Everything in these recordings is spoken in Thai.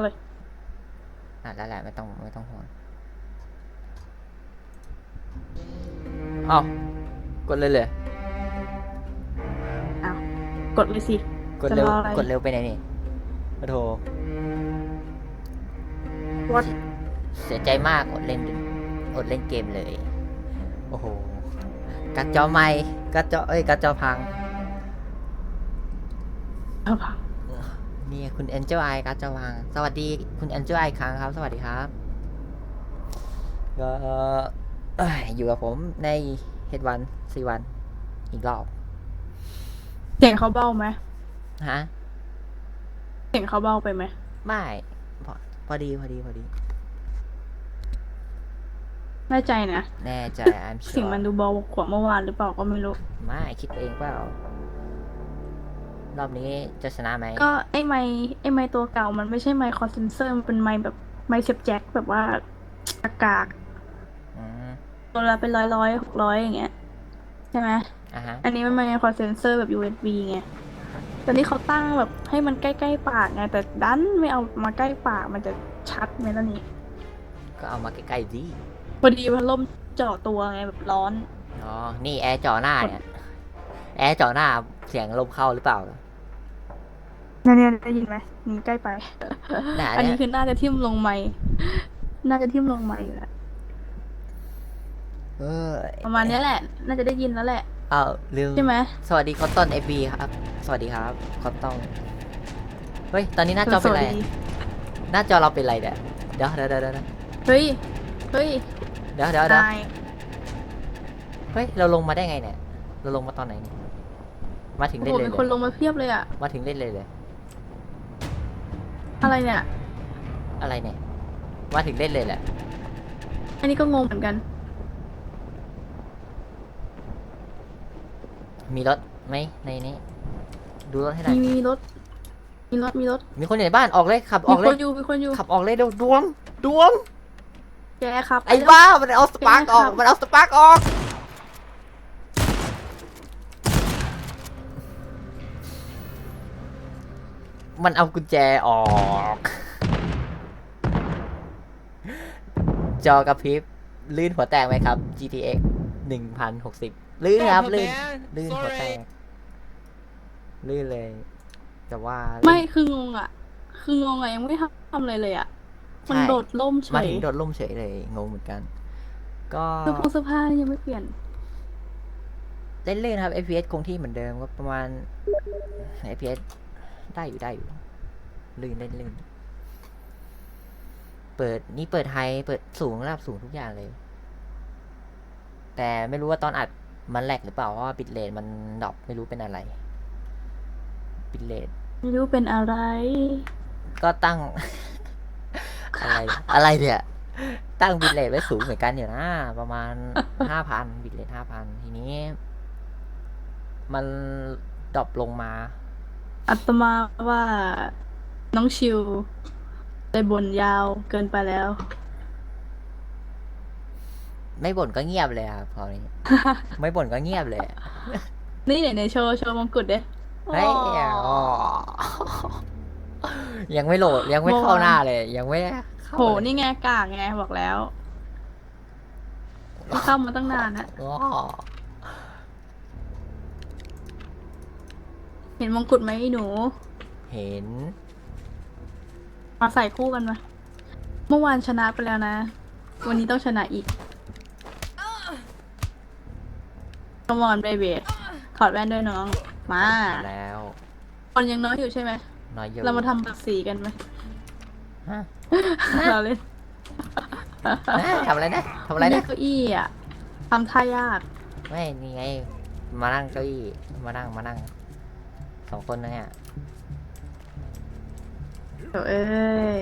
เอาเลยอะแล้วแหละไม่ต้องไม่ต้องห่วงเอ้ากดเลยเลยกดเลยสิ กดเร็วจะรออะไร กดเร็วไปไหนนี่โอ้โถวัดเสียใจมากอดเล่นอดเล่นเกมเลย โอ้โหกัดจอไม่กัดจอเอ้ยกัดจอพัง เอาค่ะ นี่คุณเอ็นเจ i ไอกัดจอพังสวัสดีคุณเอ็นเจ i ไอครั้งครับ สวัสดีครับ ก็เอ้ยอยู่กับผมในเฮดวันซีวัน อีกรอบ เสียงเขาเบาไหมฮะ เสียงเขาเบาไปไหม ไม่พอพอดีพอดีพอดี แน่ใจนะ แน่ใจ I'm sure เสียงมันดูเบากว่าเมื่อวานหรือเปล่าก็ไม่รู้ ไม่คิดเองเปล่า รอบนี้จะชนะไหมก็ไอ้ไมค์ไอ้ไมค์ตัวเก่ามันไม่ใช่ไมค์คอนเซนเซอร์มันเป็นไมค์แบบไมค์เสียบแจ็คแบบว่าอากาศอืมตัวละเป็นร้อยร้อยหกร้อยอย่างเงี้ยใช่ไหมอะฮะอันนี้มันไมค์คอนเซนเซอร์แบบ USB ไงตอนนี้เขาตั้งแบบให้มันใกล้ๆปากไงแต่ดันไม่เอามาใกล้ปากมันจะชัดไหมล่ะนี่ก็เอามาใกล้ๆดิพอดีพัดลมเจาะตัวไงแบบร้อนอ๋อนี่แอร์จ่อหน้าเนี่ยแอร์จ่อหน้าเสียงลมเข้าหรือเปล่า เนี่ยเนี่ยได้ยินไหมนี่ใกล้ไปน่ะอันเนี่นี้ยคือน่าจะทิ่มลงไม้น่าจะทิ่มลงไม้อยู่แล้วเออประมาณเนี้ยแหละ น่าจะได้ยินแล้วแหละ เอาลืม ใช่ไหม สวัสดีคอตตอนเอฟบีครับ สวัสดีครับคอตตอนเฮ้ย ตอนนี้หน้าจอเป็นไรสวัสดีหน้าจอเราเป็นไรเนี่ยเดี๋ยวเดี๋ยวเดี๋ยวเดี๋ยวเฮ้ย เฮ้ยเดี๋ยวเดี๋ยวเดี๋ยว นายเฮ้ย เราลงมาได้ไงเนี่ย เราลงมาตอนไหนเนี่ยมาถึงโอ้เล่นโหเลยมีเลคนยลงมาเพียบเลยอะมาถึงเล่นเลยเลย อะไรเนี่ย อะไรเนี่ยมาถึงเล่นเลยแหละ อันนี้ก็งงเหมือนกัน มีรถไหมในนี้ ดูรถให้หน่อมียมีรถ มีรถ มีรถ มีคนอยู่ในบ้านออกเลยขับอมีอกเลคยนอยู่ มีคนอยู่ ขับออกเลยเดี๋ยวดวงดวง แกครับไอ้บ้ามันเอาสปาร์กออกครับมันเอาสปาร์กออก มันเอากุญแจออก จอกระพริบ ลื่นหัวแตกไหมครับ GTX หนึ่งพันหกสิบลื่นครับ ลื่น ลื่นหัวแตก ลื่นเลย แต่ว่า ไม่คืองงอะคืองงอะยังไม่ทำทำอะไรเลยอะมันใช่โดดล่มเฉมายถึงโดดล่มเฉยเลย งงเหมือนกัน ก็เสื้อผ้าเสื้อผ้ายังไม่เปลี่ยนเล่นเล่นๆครับ FPS คงที่เหมือนเดิมก็ประมาณ FPS ได้อยู่ได้อยู่ลื่นเล่นลื่นเปิดนี่เปิดไฮเปิดสูงระดับสูงทุกอย่างเลย แต่ไม่รู้ว่าตอนอัดมันแหลกหรือเปล่าเพราะว่าบิตเรทมันดรอปไม่รู้เป็นอะไรบิตเรทไม่รู้เป็นอะไร ก็ตั้ง อะไรอะไรเนี่ยตั้งบิตเรทไว้สูงเหมือนกันอยู่นะประมาณห้าพันบิตเรทห้าพันทีนี้ มันดรอปลงมา อัตมาว่าน้องชิวได้บ่นยาวเกินไปแล้ว ไม่บ่นก็เงียบเลยครับพอนี้ ไม่บ่นก็เงียบเลยนี่ไหนในโชว์โชว์มงกุฎเด้เฮ้ยอ๋อยังไม่โหลดยังไม่เข้าหน้าเลย ยังไม่เข้าโหเลยนี่ไงกากไงบอกแล้ว เข้ามาตั้งนานอะอ๋อ เห็นมงกุฎไหมไอ้หนู เห็น มาใส่คู่กันมา เมื่อวานชนะไปแล้วนะ วันนี้ต้องชนะอีก Come on baby ถอดแว่นด้วยน้อง มา แล้ว คนยังน้อยอยู่ใช่ไหม น้อยเยอะเรามาทำแบบสีกันไหมฮะเราเล่นฮะทำอะไรนะทำอะไรเลืนะอกเก้าอี้อะทำท่ายาก ไม่ นี่ไง มานั่งเก้าอี้ มานั่ง มานั่ง สองคนนะเนี่ยเดี๋ยวเอ้ย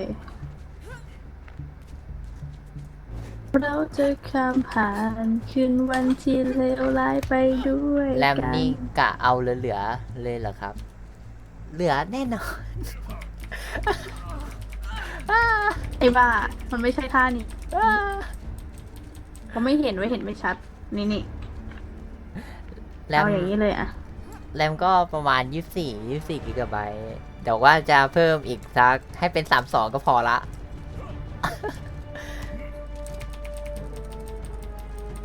เราจะข้ามผ่านคืนวันที่เลวร้ายไปด้วยแรมกันนี่กะเอาเหลือๆเลยเหรอครับ เหลือแน่นอน ไอ้บ้า มันไม่ใช่ท่านี้เขาไม่เห็นไว้เห็นไม่ชัด นี่นี่แรมเอาอย่างนี้เลยอะ แรมก็ประมาณยี่สี่ยี่สี่กิกะไบต์เดี๋ยวว่าจะเพิ่มอีกสักให้เป็นสามสองก็พอละ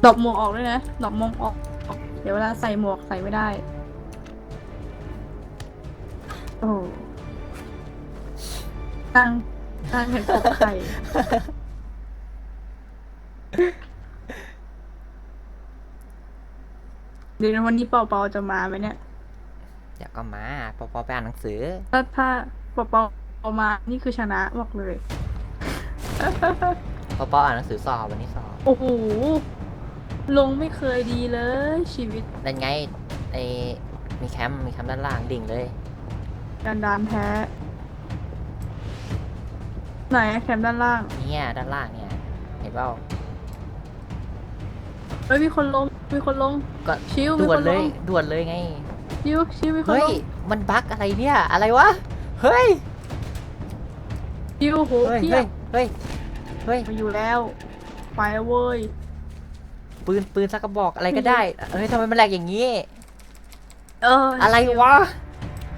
ดอกหมวกออกด้วยนะดอกหมวกออก เดี๋ยวเวลาใส่หมวกใส่ไม่ได้ โอ้ตั้งตั้งเห็นปกไข่เดี๋ยววันนี้เปาเปาจะมาไหมเนี่ย เดี๋ยวก็มาปอปอไปอ่านหนังสือ ถ้าถ้าเปาเปาเอามา นี่คือชนะบอกเลย ปอปออ่านหนังสือสอบวันนี้สอบโอ้โห ลงไม่เคยดีเลยชีวิตนั่นไงไอมีแคมป์มีแคมป์ด้านล่างดิ่งเลยการดานแท้ ไหนอะแคมด้านล่างเนี่ยด้านล่างเนี่ย เห็นเปล่า เฮ้ยมีคนลง มีคนลง ก็ ชิวมีด่วคนนเลลยงด่วนเลยไง ชิวชิวมีคนเฮ้ย ลงมันบั๊กอะไรเนี่ย อะไรวะ เฮ้ย ชิวโหเฮ้ย เพียเฮ้ย บเฮ้ย เฮ้ย มาอยู่แล้ว ไปแล้วเว้ย ปืน ปืนสักกระบอกอะไรก็ได้ เฮ้ยทำไมมันแหลกอย่างนี้ เอออะอะไรวะ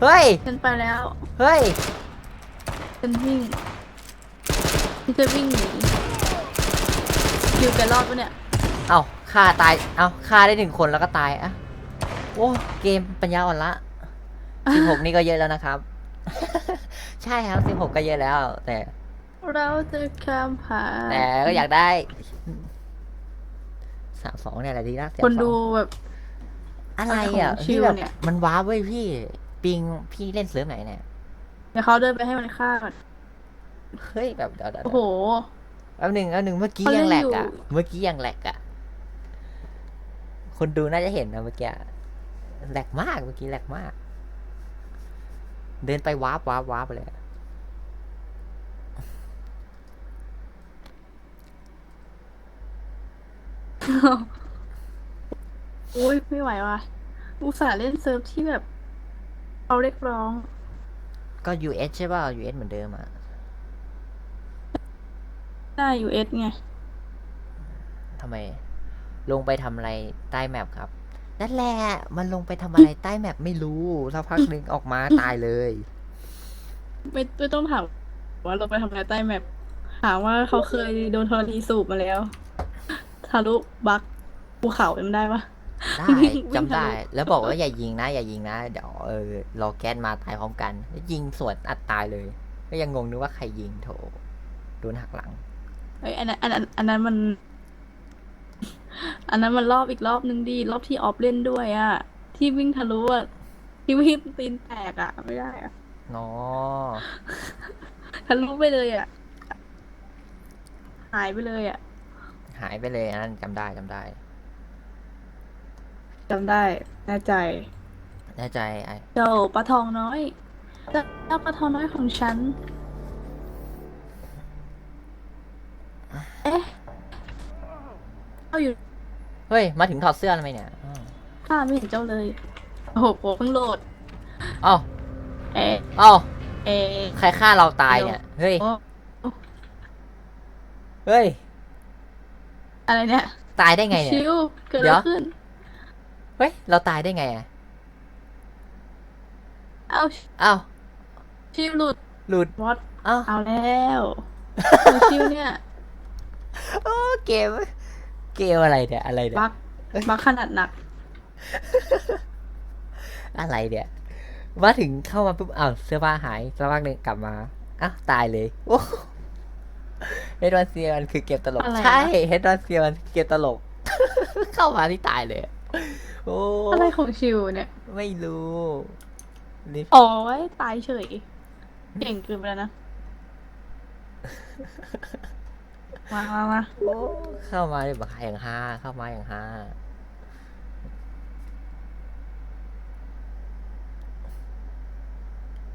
เฮ้ย ฉันไปแล้ว เฮ้ย ฉันวิ่งที่จะวิ่งหนีชิวแกรอดปะเนี่ย เอ้าฆ่าตาย เอ้าฆ่าได้หนึ่งคนแล้วก็ตายอะ โอ้เกมปัญญาอ่อนละสิบหกนี่ก็เยอะแล้วนะครับ ใช่ครับสิบหกก็เยอะแล้ว แต่ เราจะข้ามผ่านแต่ก็อยากได้สามสองเนี่ยแหละดีนะเสียคนสองดูแบบ อะไรอะของชิพี่วแบบเนี่ยมันว้าเว้ยพี่ ปิงพี่เล่นเซิร์ฟไหนเนี่ยเดี๋ยวเขาเดินไปให้มันฆ่าก่อนเฮ้ยแบบเดี๋ยวเดี๋ยวโอ้โหแป๊บหนึ่งแป๊บหนึ่งเมื่อกี้เขาเล่ยันงแหลกอยู่อะ เมื่อกี้ยังแหลกอะ คนดูน่าจะเห็นนะเมื่อกี้ แหลกมากเมื่อกี้แหลกมาก เดินไปวาร์ปวาร์ปวาร์ปเลยอะโอ้ยไม่ไหวว่ะ อุตส่าห์เล่นเซิร์ฟที่แบบเอาเรียกร้อง ก็ US ใช่ป่ะ US เหมือนเดิมอะหน้า US ไงทำไม ลงไปทำอะไรใต้แมปครับ นั่นแหละ มันลงไปทำอะไรใต้แมปไม่รู้สักพักหนึ่งออกมาตายเลย ไม่ไม่ต้องถามว่าเราไปทำอะไรใต้แมปถามว่าเขาเคยโดนธรณีสูบมาแล้วทะลุบักภูเขาจำได้ปะ ได้วิ่งวิ่งจำได้ทะลุแล้วบอกว่าอย่ายิงนะ อย่ายิงนะ เดี๋ยวเออรอแก๊สมาตายพร้อมกันแล้วยิงสวนอัดตายเลย ก็ยังงงนึกว่าใครยิงโถโดนหักหลัง เอ้ยอันนั้นอันนั้นอันนั้นมัน อันนั้นมันรอบอีกรอบนึงดีรอบที่ออฟเล่นด้วยอะที่วิ่งทะลุอะที่วิ่งตีนแตกอะไม่ได้อะเนาะทะลุไปเลยอะหายไปเลยอะหายไปเลยอันนั้นจำได้จำได้จำได้แน่ใจ แน่ใจไอ้เจ้าปลาทองน้อยเจ้าเจ้าปลาทองน้อยของฉัน เอ๊ะเอาอยู่ เฮ้ย มาถึงถอดเสื้อทำไมเนี่ยอ้าวข้าไม่เห็นเจ้าเลยโอ้โหโปเพิ่งโหลด เอ้าเอ๊ะเอ้าเอ๊ะใครฆ่าเราตายเนี่ย เฮ้ย โอ้เฮ้ย อะไรเนี่ยตายได้ไงเนี่ย ชิวเกิดเดี๋อะไรยว ขึ้น เฮ้ย เราตายได้ไงอะเอาเอ้าชิวหลุดหลุดวอตเอ้าเอาแล้วของชิวเนี่ย โอ้เกม เกมอะไรเนี่ยอะไรเนี่ยบักบักขนาดหนัก อะไรเนี่ยมาถึงเข้ามาปุ๊บอ้าวเสื้อผ้าหายสักพักหนึ่งกลับมาอ้าวตายเลยโอ้เฮดวันเซียมันคือเกมตลกอะไรนะใช่เฮดวันเซียมันเกมตลก เข้ามาที่ตายเลยโอ้อะไรของชิวเนี่ย ไม่รู้นี่โอ้ยตายเฉยเก่งเกินไปแล้วนะ มามามาโอ้เข้ามาแบบอย่างฮาเข้ามาอย่างฮา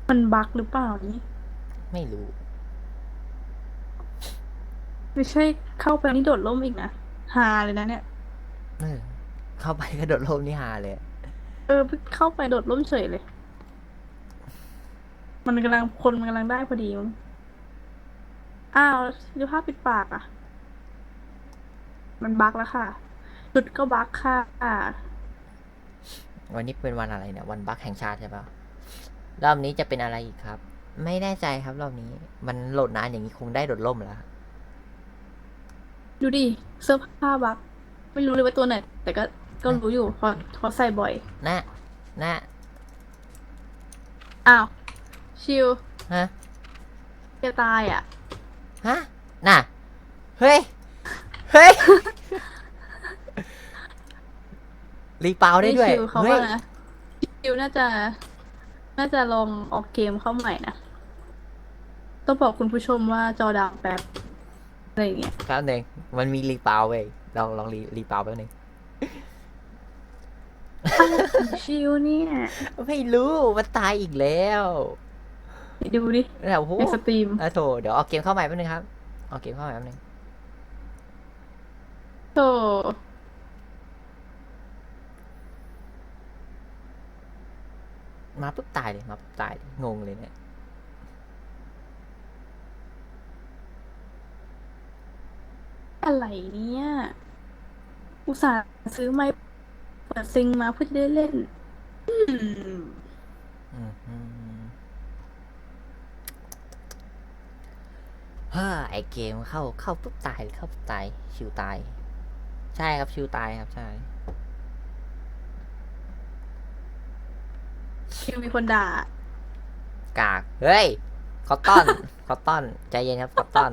มันบักหรือเปล่านี่ไม่รู้ ไม่ใช่เข้าไปนี่โดดล่มอีกนะฮาเลยนะเนี่ยเออเข้าไปกระโดดร่มนี่ฮาเลย เออเข้าไปโดดล่มเฉยเลย มันกำลังคนมันกำลังได้พอดีมั้ง อ้าวดูภาพปิดปากอะ มันบักแล้วค่ะ จุดก็บักค่ะวันนี้เป็นวันอะไรเนี่ย วันบัคแห่งชาติใช่ปะรอบนี้จะเป็นอะไรอีกครับ ไม่แน่ใจครับรอบนี้ มันโหลดนานอย่างนี้คงได้โดดล่มแล้วครับดูดิเสื้อผ้าบักไม่รู้เลยว่าตัวไหน แต่ก็ก็รู้อยู่เพราะเพราะใส่บ่อยน่ะน่ะอ้าว ชิวฮะจะตายอะ ฮะ น่ะ เฮ้ย เฮ้ย รีเปาได้ด้วยชิวเขาเฮ้ว่ายนะชิวน่าจะ น่าจะลองออกเกมเข้าใหม่นะ ต้องบอกคุณผู้ชมว่าจอดำแป๊บอะไรอย่างเงี้ยครับหนึ่งมันมีรีเปาเว้ยลองลองรีรีเปาแป๊บหนึงชิวเนี่ย ไม่รู้ มันตายอีกแล้ว ดูดิแล้วโอ้โหในสตรีมอะโถเดี๋ยวเอาเกมเข้าใหม่แป๊บนึงครับเอาเกมเข้าใหม่แป๊บนึงโธ่มาปุ๊บตายเลยมาปุ๊บตายเลยงงเลยเนี่ยอะไรเนี่ย อุตส่าห์ซื้อไม้เปิดซิงมาเพื่อจะได้เล่น อืมอืมอืม ฮ้อไอเกมเข้าเข้าปุ๊บตายเลยเข้าปุ๊บตายชิวตาย ใช่ครับชิวตายครับใช่ชิวมีคนด่ากากเฮ้ยคอตตอนคอตตอนใจเย็นครับคอตตอน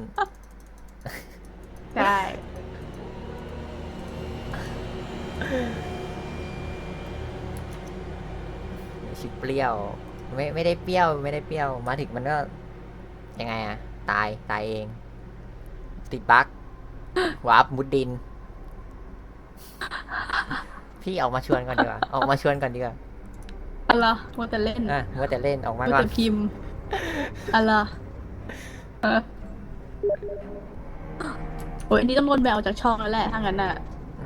ใช่ชิบเปรี้ยว ไม่ไม่ได้เปรี้ยว ไม่ได้เปรี้ยว มาถึงมันก็ยังไงอะ ตาย ตายเอง ติดบั๊กวาร์ปมุดดิน พี่ออกมาชวนก่อนดีกว่า ออกมาชวนก่อนดีกว่าอะไรมัวแต่เล่นอะมัวแต่เล่นออกมามัวก่อนแต่พิมพ์อะไรเออโอ้ยอันนี้ต้องโดนแบวจากช่องแล้วแหละถ้างั้นน่ะ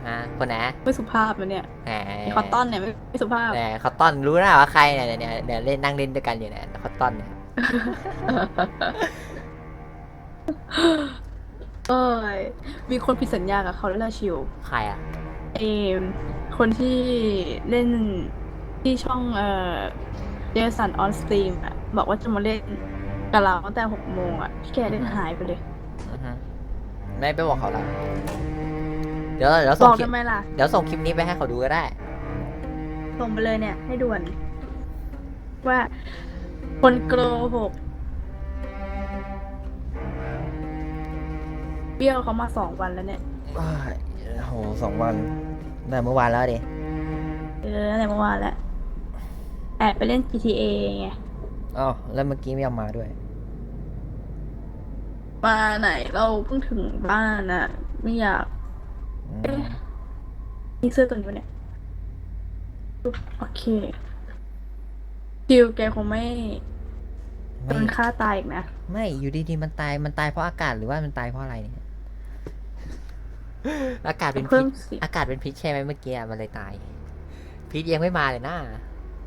ฮะคนไหนไม่สุภาพนะเนี่ยแหมไอ้คอตตอนเนี่ยไม่ไม่สุภาพแหมคอตตอนรู้นะว่าใครเนี่ยเนี่ยเนี่ยเนี่ยเล่นนั่งเล่นด้วยกันอยู่เนี่ยคอตตอนเนี่ย เอ้ยมีคนผิดสัญญากับเขาแล้วล่ะชิวใครอะ เอมคนที่เล่นที่ช่องเอ่อเจสันออนสตรีมอะบอกว่าจะมาเล่นกับเราตั้งแต่หกโมงอะพี่แกเล่นหายไปเลยอือฮึไม่ไปบอกเขาละเดี๋ยวเดี๋ยวบส่งอกคลิปทำไมล่ะ เดี๋ยวส่งคลิปนี้ไปให้เขาดูก็ได้ ส่งไปเลยเนี่ย ให้ด่วน ว่าคนโกหก บี้ยวเขามาสองวันแล้วเนี่ยอ้ายโหสองวันแต่เมื่อวานแล้วดิเออตั้งแต่เมื่อวานแล้วแอบไปเล่น GTA ไงอ๋อแล้วเมื่อกี้ไม่ยอมมาด้วย มาไหนเราเพิ่งถึงบ้านอะ ไม่อยากอืมเอ๊ะมีเสื้อตัวนี้ปะเนี่ย โอเคดิวแกคงไม่โดไม่นฆ่าตายอีกนะ ไม่อยู่ดีๆมันตายมันตายเพราะอากาศหรือว่ามันตายเพราะอะไรเนี่ย อากาศเป็นเพิ่พิษมเสียงอากาศเป็นพิษใช่ไหมเมื่อกี้อะมันเลยตาย พิษยังไม่มาเลยนะ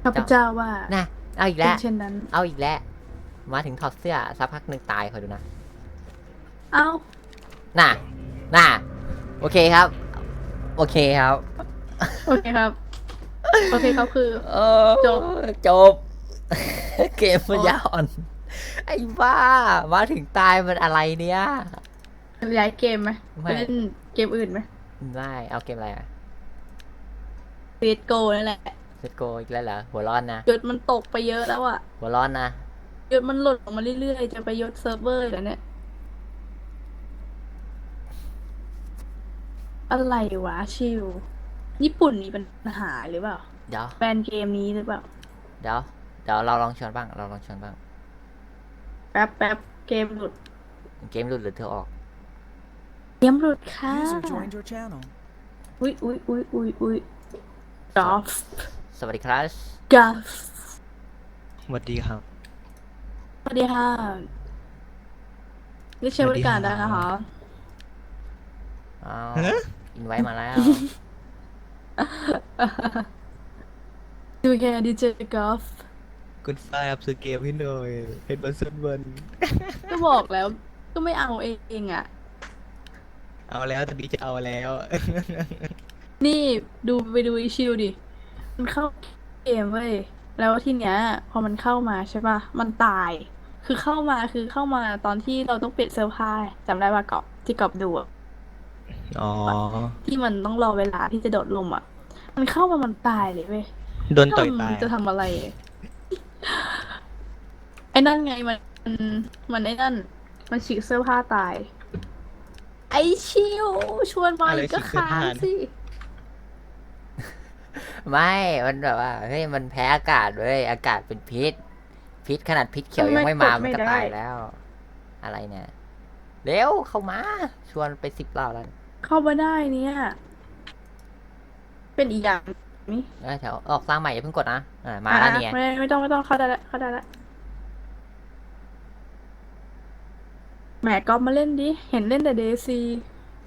ข้าพเจ้าว่าน่ะเอาอีกเป็แล้นว เช่นนั้น เอาอีกแล้ว มาถึงถอดเสื้อสักพักหนึ่งตายคอยดูนะ เอ้าน่ะ น่ะ โอเคครับ โอเคครับ โอเคครับ โอเคครับคือ เออจบ จบ เกมมันยาอ่อน ไอ้บ้า มาถึงตายมันอะไรเนี่ย ย้ายเกมไหมไม่ ไปเล่น เกมอื่นไหมไม่เอาเกมอะไรอะเ s โกนั่นแหละเซตโกอีกแล้วเหรอ หัวร้อนนะ ยศมันตกไปเยอะแล้วอะหัวร้อนนะ ยศมันหล่นลงมาเรื่อยๆ จะไปยศเซิร์ฟเวอร์แล้วเนี่ย อะไรวะชิว ญี่ปุ่นมีปัญหาหรือเปล่า เดี๋ยว แบนเกมนี้หรือเปล่า เดี๋ยว เดี๋ยวเราลองชวนบ้าง เราลองชวนบ้าง แป๊บแป๊บเกมหลุด เกมหลุดหรือเธอออก เกมหลุดค่ะ User joined your channel. อุ้ยอุ้ยอุ้ยอุ้ยอุ้ยกอล์ฟสวัสดีครับกอล์ฟสวัสดีครับ สวัสดีค่ะนี่ใช้บริการได้นะคะอ้าวฮะ อินไว้มาแล้ว ดูแค่ดีเจกอล์ฟคุณฝ้ายครับซื้อเกมให้หน่อยเห็นบันเซนเบิร์นก็บอกแล้ว ก็ไม่เอาเองอะ เอาแล้วตอนนี้จะเอาแล้ว นี่ดูไปดูอีชิวดิ มันเข้าเกมเว้ย แล้วทีเนี้ย พอมันเข้ามาใช่ป่ะ มันตาย คือเข้ามาคือเข้ามาตอนที่เราต้องเปลี่ยนเสื้อผ้าจำได้ป่ะกอบที่กอบดูอะอ๋อ ที่มันต้องรอเวลาที่จะโดดลงอะ มันเข้ามามันตายเลยเว้ยโดนต่อยตาย ทำจะทำอะไร ไอ้นั่นไงมันมันมันไอ้นั่น มันฉีกเสื้อผ้าตาย ไอชิวชวนมาอะไรอีกก็ฉีกเสื้อค้าผ้างเนี่ยสิ ไม่ มันแบบว่า เฮ้ย มันแพ้อากาศเว้ย อากาศเป็นพิษ พิษขนาดพิษเขียวยังไม่มา มันก็ตายแล้ว อะไรเนี่ย เร็วเข้ามา ชวนไปสิบรอบแล้ว เข้ามาได้เนี่ย เป็นอีกอย่างนี่เอ้ยแถวออกสร้างใหม่อย่าเพิ่งกดนะอ่ามาแล้วเนี่ย ไม่ไม่ต้องไม่ต้องเข้าได้แล้วเข้าได้แล้ว แหมก็มาเล่นดิ เห็นเล่นแต่เดซี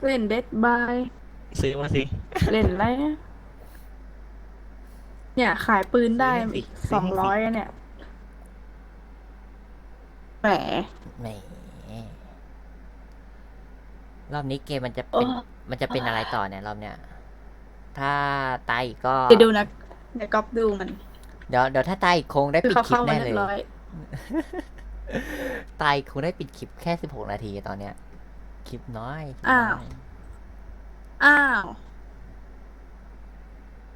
เล่นเดดบายซื้อมาสิเล่นอะไรอะเนี่ยขายปืนได้อีกสองร้อยเนี่ย แหม แหมรอบนี้เกมมันจะโอ้เป็นมันจะเป็นอะไรต่อเนี่ยรอบเนี้ย ถ้าตายอีกก็ เดี๋ยวดูนะเดี๋ยวก๊อปดูมัน เดี๋ยวเดี๋ยวถ้าตายอีกคงได้คือปิดเขาคลิปเข้ามาแน่เรีเลยยบร้อย ตายคงได้ปิดคลิปแค่สิบหกนาทีตอนเนี้ย คลิปน้อยคลิปอ้าวน้ยอ้าว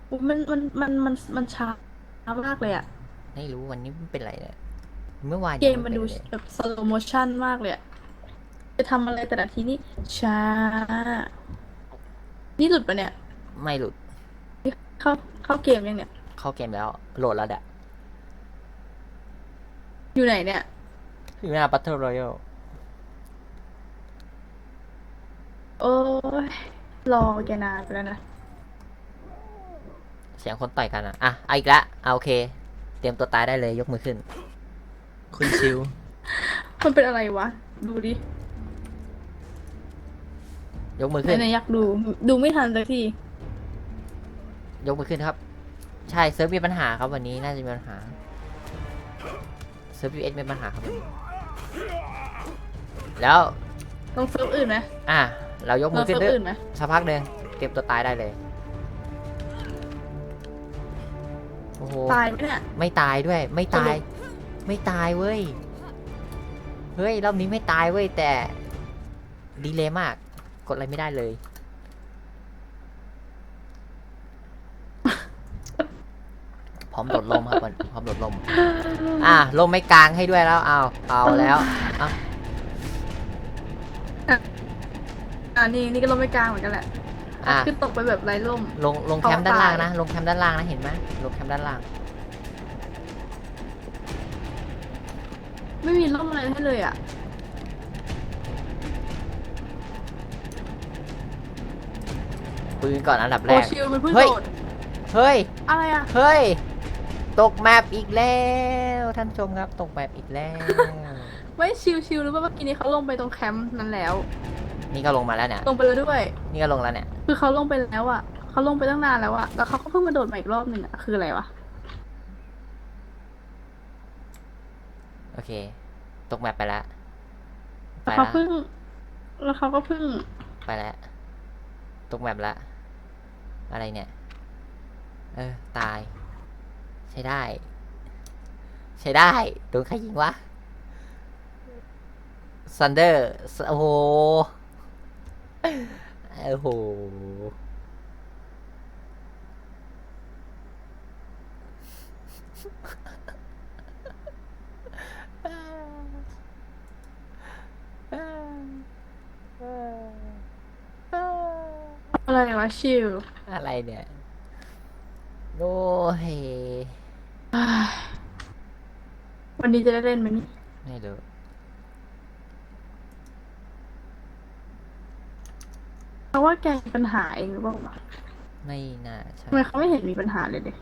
อุ๊ยมันมันมันมันมันช้ามากเลยอะไม่รู้วันนี้มันเป็นไรเนี่ยเมื่อวานเกยังมมันดูไเป็เลยแบบสโลโมชั่นมากเลยอะจะทำอะไรแต่ละทีนี่ช้า นี่หลุดปะเนี่ย ไม่หลุดเข้าเข้าเกมยังเนี่ย เข้าเกมแล้วโหลดแล้วเด้ะอยู่ไหนเนี่ย อยู่หน้า Battle Royale โอ้ยรอแกนานไปแล้วนะ เสียงคนต่อยกันอะ อะเอาอีกละเอาโอเค เตรียมตัวตายได้เลยยกมือขึ้น คุณชิว มันเป็นอะไรวะ ดูดิยกมือขึ้น ไหนๆอยากดู ดูไม่ทันสักทียกมือขึ้นครับ ใช่เซิร์ฟมีปัญหาครับวันนี้น่าจะมีปัญหาเซิร์ฟ US มีปัญหาครับวันนี้ แล้วต้องเซิร์ฟอื่นไหมอะ เรายกลมืองอขึ้เซินร์ฟด้วยอื่นไหมสักพักหนึ่งเตรียมตัวตายได้เลย โอ้โห ตายไหมเนี่ย ไม่ตายด้วย ไม่ตาย ไม่ตายเว้ย เฮ้ย รอบนี้ไม่ตายเว้ย แต่ ดีเลยมาก กดอะไรไม่ได้เลย พร้อมโดดลมครับมันพร้อมโดดลม อะลมไม่กลางให้ด้วยแล้วเอาเอาแล้วอะอ่านี่นี่ก็ลงไม่กลางเหมือนกันแหละอะคือตกไปแบบไร้ร่ม ลงลงแคมป์ด้านล่างนะ ลงแคมป์ด้านล่างนะเห็นไหมลงแคมป์ด้านล่าง ไม่มีร่มอะไรให้เลยอะปืนก่อนอันดับแรโอกชิลมันเพิ่งเฮ้ยโดดเฮ้ย อะไรอะ เฮ้ย ตกแมปอีกแล้วท่านผู้ชมครับ ตกแมปอีกแล้ว ไม่ชิลชิลหรือว่าเมื่อกี้นี้เขาลงไปตรงแคมป์นั้นแล้ว นี่ก็ลงมาแล้วเนี่ยลงไปแล้วด้วย นี่ก็ลงแล้วเนี่ย คือเขาลงไปแล้วอะเขาลงไปตั้งนานแล้วอะแล้วเขาก็เพิ่งมาโดดมาอีกรอบหนึ่งอะคืออะไรวะโอเค ตกแมปไปแล้วไปแล้วเขาแล้วเพิ่ง แล้วเขาก็เพิ่ง ไปแล้วตกแมปแล้วอะไรเนี่ย เออ ตาย ใช้ได้ ใช้ได้ โดนใครยิงวะซันเดอร์ โอ้โห โอ้โห อะไรวะชิลอะไรเนี่ย โอ้ยอ้าย วันนี้จะได้เล่นไหมนี่ไม่รู้เพราะว่าแกมีปัญหาเองหรือเปล่าวะไม่น่าใช่ทำไมเขาไม่เห็นมีปัญหาเลยเด็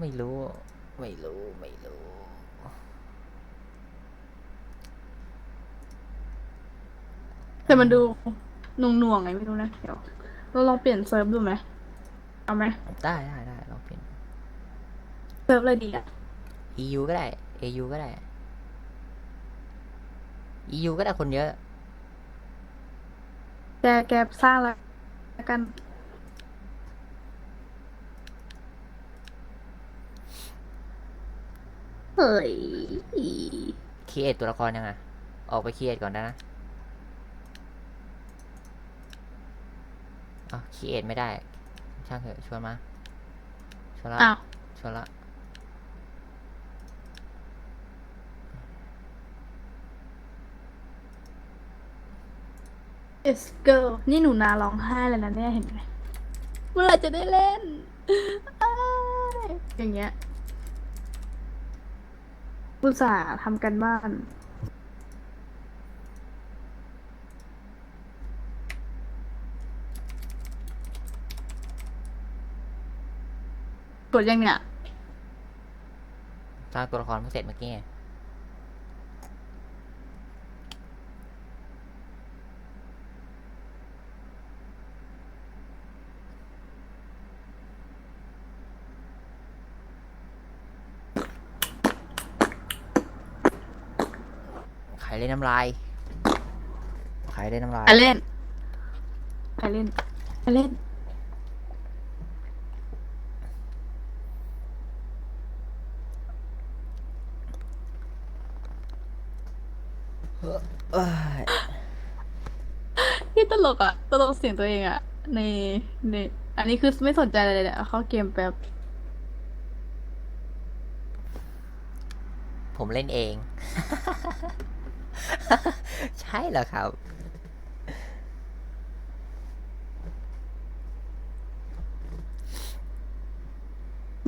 ไม่รู้ ไม่รู้ ไม่รู้ แต่มันดูหน่วงหน่วงๆไงไม่รู้นะเดี๋ยวเราลองเปลี่ยนเซิร์ฟดูไหมเอาไหมได้ได้ได้ลองเปลี่ยนเซิร์ฟอะไรดีอะ EU ก็ได้ AU ก็ได้ EU ก็ได้คนเยอะ แกแกสร้างแล้วกัน เฮ้ยคีเอทตัวละครยังไงออกไปคีเอทก่อนได้นะเอ้าคีเอทไม่ได้ ช่างเถอะชวนมา ชวนละอ้าว ชวนละ เอสเกิลนี่หนูนาร้องไห้เลยนะเนี่ยเห็นไหมเมื่อไหรจะได้เล่นอ้ายอย่างเงี้ยอุตส่าห์ทำกันบ้าน กดยังเนี่ย สร้างตัวละครเพิ่งเสร็จเมื่อกี้ไง นน้ำลาย ใครเล่นน้ำลายใครเล่นใครเล่นใครเล่น เอ้ยพี่ตลกอะตลกเสียงตัวเองอะในในอันนี้คือไม่สนใจอะไรเลยเนี่ยเอาเข้าเกมแป๊บ ผมเล่นเอง ใช่เหรอครับ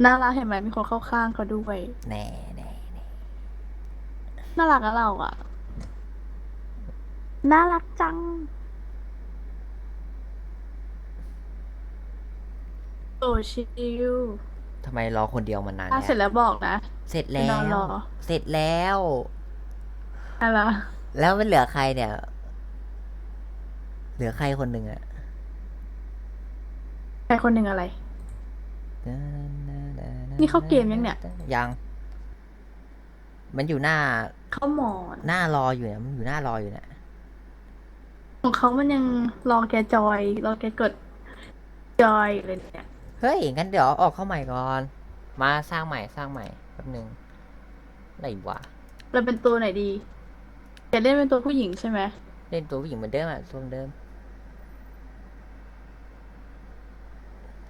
น่ารักเห็นไหมมีคนเข้าข้างเขาด้วย แน่แน่แน่น่ารักอะเราอะน่ารักจัง โอ้ชิวทำไมรอคนเดียวมานานถ้าเสร็จแล้วบอกนะเสร็จไปแล้นอนรว อ เสร็จแล้ว อะไรวะแล้วมันเหลือใครเนี่ย เหลือใครคนหนึ่งอะใครคนหนึ่งอะไร นี่เข้าเกมยังเนี่ย ยัง มันอยู่หน้า เขาหมอนหน้ารออยู่เนี่ยมันอยู่หน้ารออยู่เนี่ย ของเขามันยังรอแกจอย รอแกกด จอยอยู่เลยเนี่ย เฮ้ยงั้นเดี๋ยวออกเข้าใหม่ก่อน มาสร้างใหม่สร้างใหม่แป๊บหนึ่งไหนวะ เราเป็นตัวไหนดี จะเล่นเป็นตัวผู้หญิงใช่ไหมเล่นตัวผู้หญิงเหมือนเดิมอะตัวเหมือนเดิม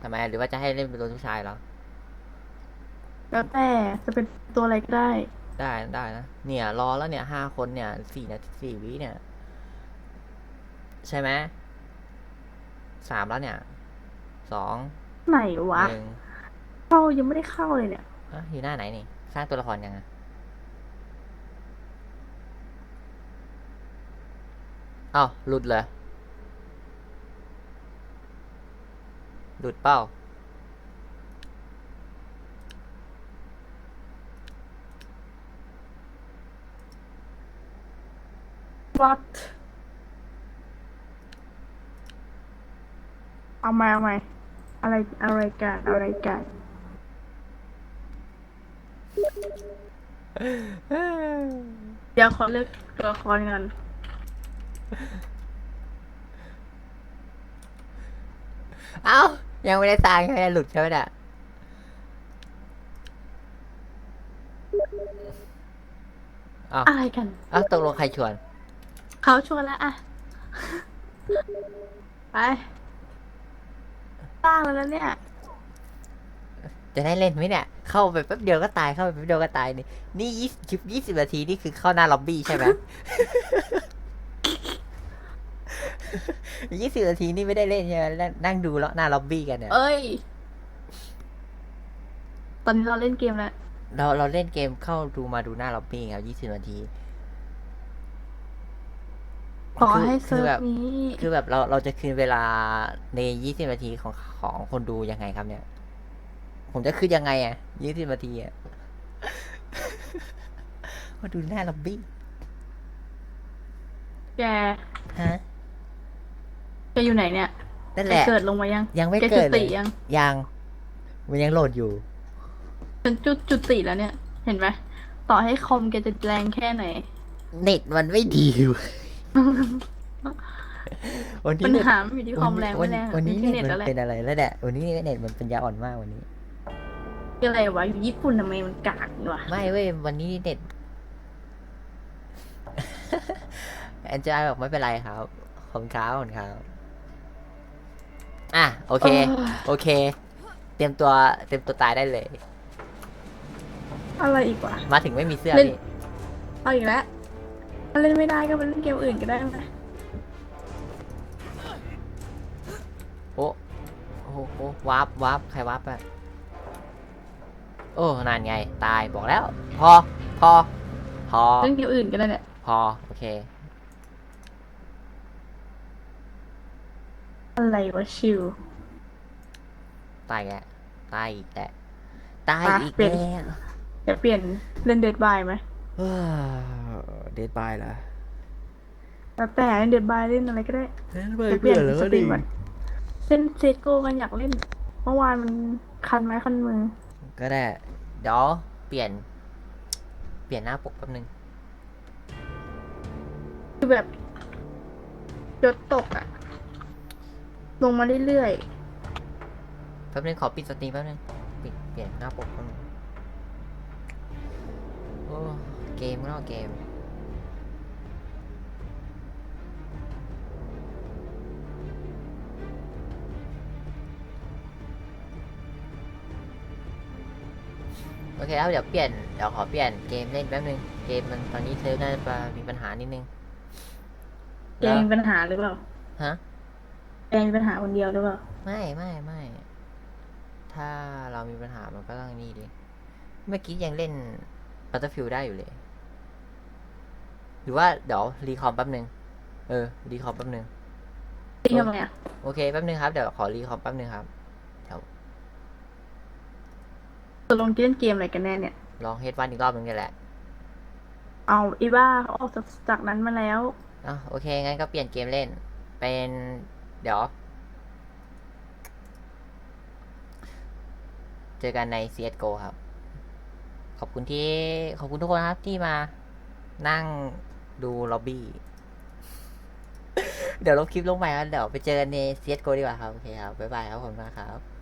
ทำไมหรือว่าจะให้เล่นเป็นตัวผู้ชายเหรอแล้วแต่จะเป็นตัวอะไรก็ได้ ได้ได้นะเนี่ย รอแล้วเนี่ยห้าคนเนี่ยสี่นาทีสี่วิเนี่ย ใช่ไหมสามแล้วเนี่ยสองไหนวะ หนึ่งเข้ายังไม่ได้เข้าเลยเนี่ยอะอยู่หน้าไหนนี่ สร้างตัวละครยังไง อ้าหลุดเลยหลุดเป้าวัดเอามาเอามาอะไรอะไรกันอะไรกันเดี๋ยวขอเลือกตัวละครกัน เอ้า ยังไม่ได้สร้างใช่ไหมหลุดใช่ไหมเนี่ยเอ้าอะไรกันเอ้าตกลงใครชวน เขาชวนแล้วอะไปสร้างแล้วนะเนี่ย จะได้เล่นไหมเนี่ย เข้าไปแป๊บเดียวก็ตายเข้าไปแป๊บเดียวก็ตายนี่นี่ยี่สิบคลิปยี่สิบนาทีนี่คือเข้าหน้าล็อบบี้ใช่ไหม ยี่สิบนาทีนี่ไม่ได้เล่นใช่ไหมนั่งนั่งดูแล้วหน้าล็อบบี้กันเนี่ย เอ้ย ตอนนี้เราเล่นเกมแล้วเราเราเล่นเกมเข้าดูมาดูหน้าล็อบบี้ครับยี่สิบนาที ขอให้คืเซิร์ฟแบบ นี้ คือแบบเราเราจะคืนเวลาในยี่สิบนาทีของของคนดูยังไงครับเนี่ย ผมจะคืนยังไงอะยี่สิบนาทีอะ มาดูหน้าล็อบบี้แก ฮะ แกอยู่ไหนเนี่ยนั่นแกแหละเกิดลงมายังยังไม่แกเกิจุดเลติยยังยัง มันยังโหลดอยู่ ฉันจุดจุติแล้วเนี่ย เห็นไหมต่อให้คอมแกจะแรงแค่ไหน เน็ตมันไม่ดีเว้ยวันนี้ปัญเน็ตหามันอยู่ที่คอมแรงวัไม่แรงวันนี้ที่เน็ตเน็ตมัแล้วแหละนเป็นอะไรแล้วแหละวันนี้เน็ตมันเป็นยาอ่อนมากวันนี้ คืออะไรวะอยู่ญี่ปุ่นทำไมมันกากวะไม่เว้ยวันนี้เน็ต แอนจายบอกไม่เป็นไรครับขอบคุณครับขอบคุณครับ อะโอเค โอเค เตรียมตัวเตรียมตัวตายได้เลย อะไรอีกวะ มาถึงไม่มีเสื้อเล่น พี่เอาอีกแล้วถ้าเล่นไม่ได้ก็ไปเล่นเกมอื่นก็ได้ไหมโอ้โอ้โหโอ้วาร์ปวาร์ปใครวาร์ปอะโอ้นานไงตายบอกแล้ว พอพอพอเล่นเกมอื่นก็ได้เนี่ยพอโอเค อะไรวะชิว ตายแกแล้วตายอีกแล้วตายอะอีกเปลี่ยนแล้วจะเปลี่ยนเล่นเดดบายไหมเดดบายละแล้วแต่เล่นเดดบายเล่นอะไรก็ได้เดดบายจะเปลี่เบื่ยนอแล้วสก็ตรีดิมก่อนเล่นเซตโกกันอยากเล่น เมื่อวานมันคันไม้คันมือ ก็ได้ เดี๋ยวเปลี่ยน เปลี่ยนหน้าปกแป๊บนึง คือแบบยศตกอะ ลงมาเรื่อยแป๊บนึงขอปิดสตรีมแป๊บนึงปิดเปลี่ยนหน้าปกแป๊บนึงโอ้เกมก็เนาะเกม โอเคครับเดี๋ยวเปลี่ยนเดี๋ยวขอเปลี่ยนเกมเล่นแป๊บนึง เกมมันตอนนี้เซิร์ฟน่าจะมีปัญหานิดนึงๆแกมีปัญหาหรือเปล่า ฮะ แกมีปัญหาคนเดียวหรือเปล่า ไม่ไม่ไม่ถ้าเรามีปัญหามันก็ต้องนี่ดิเมื่อกี้ยังเล่น Battlefield ได้อยู่เลย หรือว่าเดี๋ยวรีคอมแป๊บนึง เออรีคอมแป๊บนึงตีทำไมอะโอเคแป๊บนึงครับเดี๋ยวขอรีคอมแป๊บนึงครับ ตกลงเล่นเกมอะไรกันแน่เนี่ย ลองเฮดวันอีกรอบนึงนี่แหละเอาอีบ้าเขาออกจากจากนั้นมาแล้ว อะโอเคงั้นก็เปลี่ยนเกมเล่น เป็น เดี๋ยว เจอกันใน CSGO ครับ ขอบคุณที่ ขอบคุณทุกคนครับที่มานั่งดูล็อบบี้ เดี๋ยวลบคลิปลงไปครับเดี๋ยวไปเจอกันใน CSGO ดีกว่าครับ โอเคครับ บ๊ายบายครับขอบคุณมากครับ